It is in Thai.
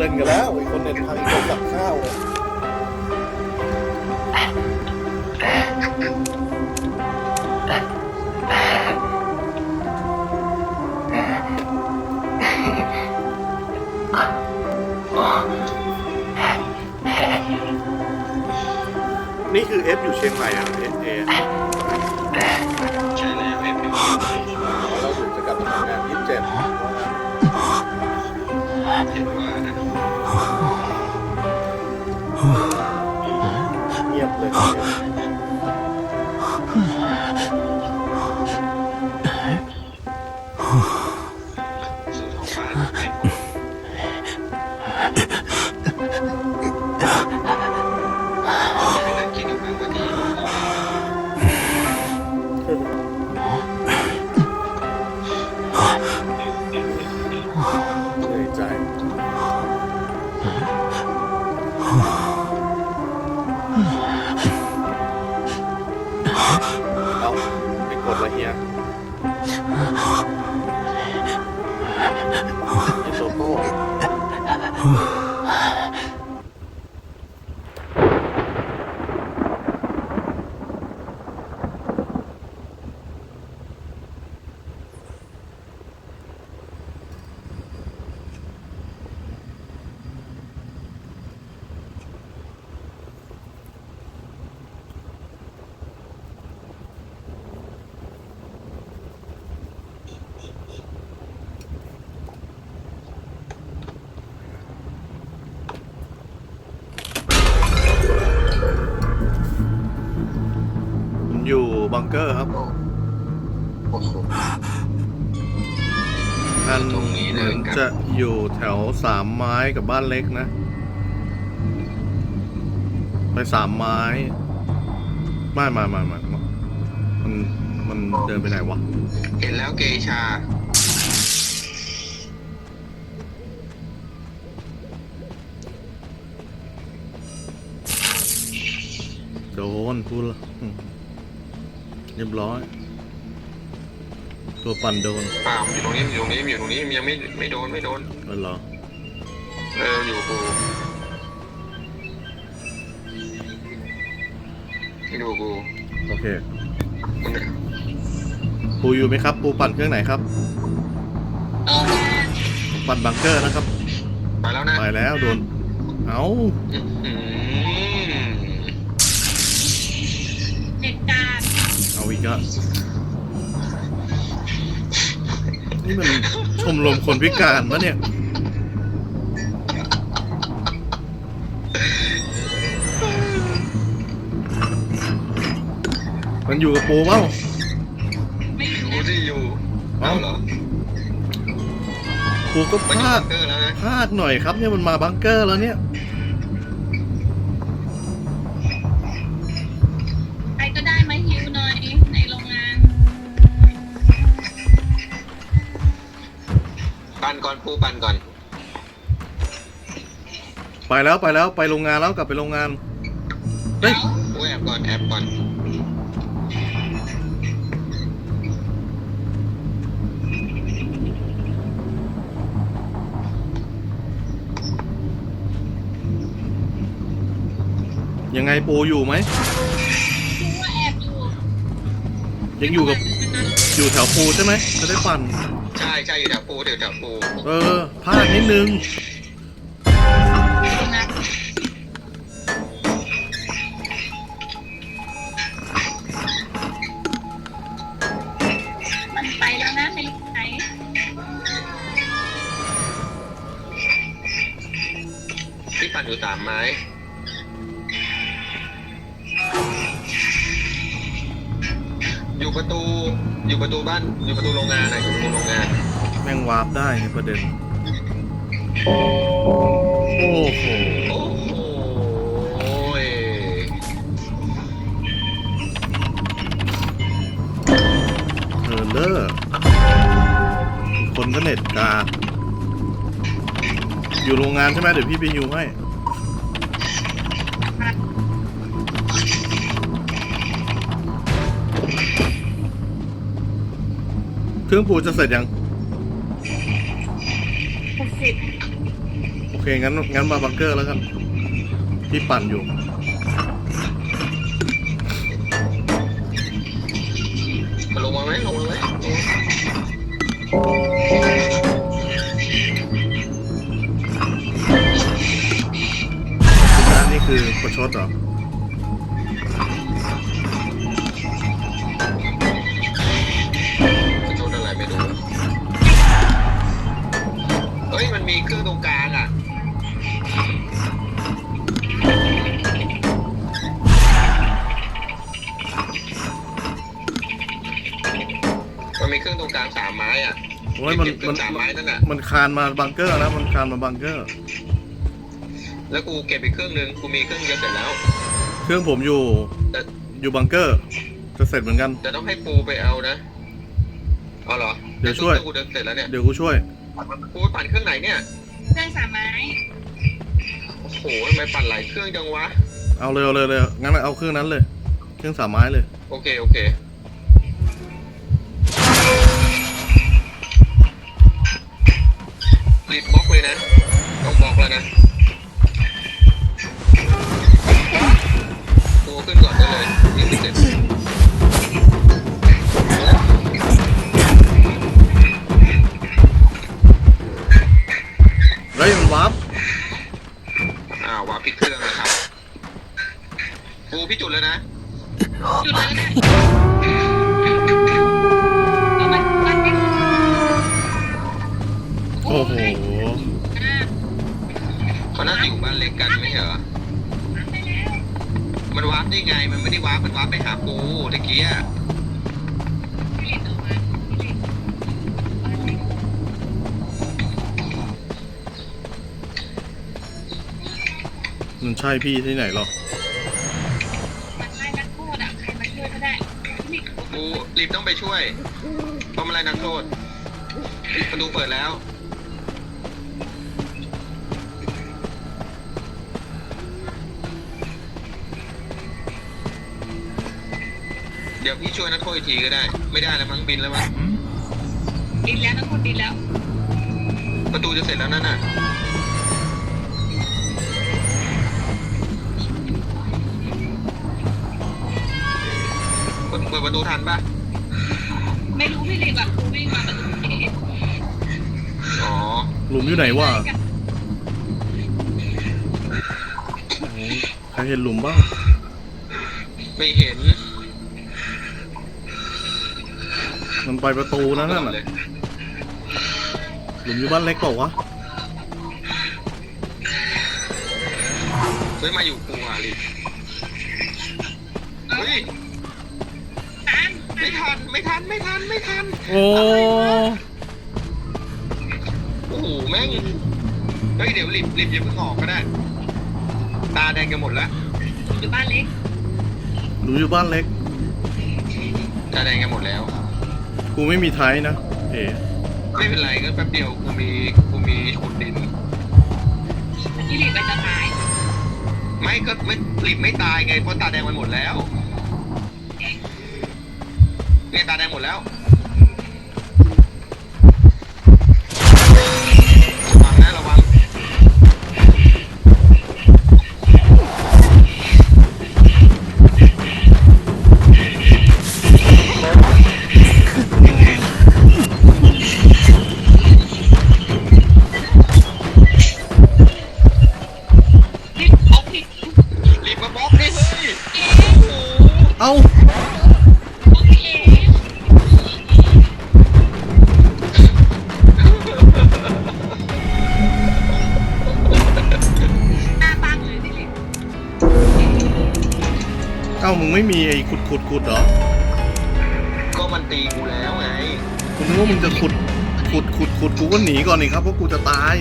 เล่นกันแล้วอีกคนเน็ตพังอีกคนตักข้าวนี่คือเอฟอยู่เชียงใหม่อะเอฟเอ เต้ บังเกอร์ครับโอ้โหอันตรงนี้เลยครับจะอยู่แถวสามไม้กับบ้านเล็กนะ ไปสามไม้ไม่ไม่ไม่ไม่ไม่มันมันเดินไปไหนวะ เห็นแล้วเกชา โดนพูดละอืมเรียบร้อย ตัวปั่นโดนเปล่ามันอยู่ตรงนี้มันอยู่ตรงนี้มันอยู่ตรงนี้มันยังไม่ไม่โดนไม่โดนเออเหรอเอออยู่กูอยู่กูโอเคมันปูอยู่ไหมครับ ปูปั่นเครื่องไหนครับโรงงานปั่นบังเกอร์นะครับ ไปแล้วนะไปแล้วโดน เอา อื้อหือ อาอีกอะนี่มันชมรมคนพิการมะเนี่ย มันอยู่กับปูเปล่าไม่อรู้ยู่นะที่อยู่เอ้าเอาเหรอปูก็พมันอยู่ลาบัดงเกอร์แล้วนะพลาดหน่อยครับเนี่ยมันมาบังเกอร์แล้วเนี่ย ก่อนปูปั่นก่อน ไปแล้วไปแล้วไปโรงงานแล้วกลับไปโรงงาน เฮ้ยปูแอบก่อนแอบก่อน ยังไงปูอยู่ไหมรู้ว่าแอบอยู่ยังอยู่กับอยู่แถวปูใช่ไหมจะได้ปั่น ใช่ใช่อยู่แถวปูเดี๋ยวแถวปูเออพลาดนิดนึงโรงงานมันไปแล้วนะไม่รู้ไหนที่ปั่นอยู่สามไม้ อยู่ประตู อยู่ประตูบ้าน อยู่ประตูโรงงานนะอยู่ประตูโรงงาน แม่งวาร์ปได้ในประเด็น โอ้โห โอ้โหยเออเลอร์คนก็เน็ตกา อยู่โรงงานใช่ไหมเดี๋ยวพี่ไปอยู่ให้ เครื่องปูจะเสร็จยังเสิบโอเค งั้น งั้นมาบังเกอร์แล้วกันพี่ปั่นอยู่ ลงมาไหมลงมาไหมลงมาอันนี้คือประชดเหรอ มันมีเครื่องตรงกลางสามไม้อะโอ้ยมันเก็บเครื่มัอนงสามไม้นั่นน่ะ มันคานมาบังเกอร์แล้วมันคานมาบังเกอร์ แล้วกูเก็บอีกเครื่องหนึ่งกูมีเครื่องเดียวเสร็จแล้ว เครื่องผมอยู่ แต่ อยู่บังเกอร์ จะเสร็จเหมือนกันแต่ต้องให้ปูไปเอานะเอาเหรอเดี๋ยวช่วยเครื่องกูเดินเสร็จแล้วเนี่ยเดี๋ยวกูช่วย กูปั่นเครื่องไหนเนี่ยเครื่องสามไม้โอ้โหทำไมปั่นหลายเครื่องจังวะเอาเลยเอาเลยเลยงั้นเอาเครื่องนั้นเลย เครื่องสามไม้เลย โอเคโอเค รีบบล็อกเลยนะ ต้องบล็อกแล้วนะตัวขึ้นก่อนได้เลยนี่คือเสร็จเฮ้ยมันวาร์ปอ้าววาร์ปผิดเครื่องนะครับปูพี่จุดเลยนะ จุดเลยก็ได้เอามันมันเป็น โอ้โหอ่าเขาน่าจะอยู่บ้านเล็กกันไม่ใช่เหรอไปแล้วมันวาร์ปได้ไง มันไม่ได้วาร์ปมันวาร์ปไปหาปูตะกี้อะพี่ลินออกมาพี่ลินมันใช่พี่ที่ไหนหรอ มันไล่นักโทษอะใครมาช่วยก็ได้พี่ลินปูรีบต้องไปช่วยเพราะมันอะไรนักโทษประตูเปิดแล้ว เดี๋ยวพี่ช่วยนักโทษอีกทีก็ได้ ไม่ได้แล้วมั้งบินแล้วมั้งดินแล้วนักคนดินแล้ว ประตูจะเสร็จแล้วนั่นน่ะเปิดเปิดประตูทันปะไม่รู้พี่ลินแบบกูวิ่งมาประตูเก๋อ๋อหลุมอยู่ไหนวะโอ้โหใครเห็นหลุมบ้างไม่เห็น มันไปประตูนั่นน่ะเลยหลุมอยู่บ้านเล็กเปล่าวะเฮ้ยมาอยู่กูอะลิเฮ้ยตามไม่ทันไม่ทันไม่ทันไม่ทันโอ้โอ้โหแม่งเฮ้ยเดี๋ยวรีบรีบอย่าเพิ่งออกก็ได้ ตาแดงกันหมดแล้วอยู่บ้านเล็กหลุมอยู่บ้านเล็กตาแดงกันหมดแล้ว กูไม่มีไทยนะ เอ๋ไม่เป็นไรก็แป๊บเดียวกูมีกูมีขุดดินพี่ลินไปจะตายไม่ก็ไม่รีบไม่ตายไงเพราะตาแดงมันหมดแล้วเนี่ยตาแดงหมดแล้วามึงไม่มีไอ้ขุดขุดขุดเหรอก็มันตีกูแล้วไงกูนึกว่ามึงจะขุดขุดขุดขุดกูก็หนีก่อนนี่ครับเพราะกูจะตาย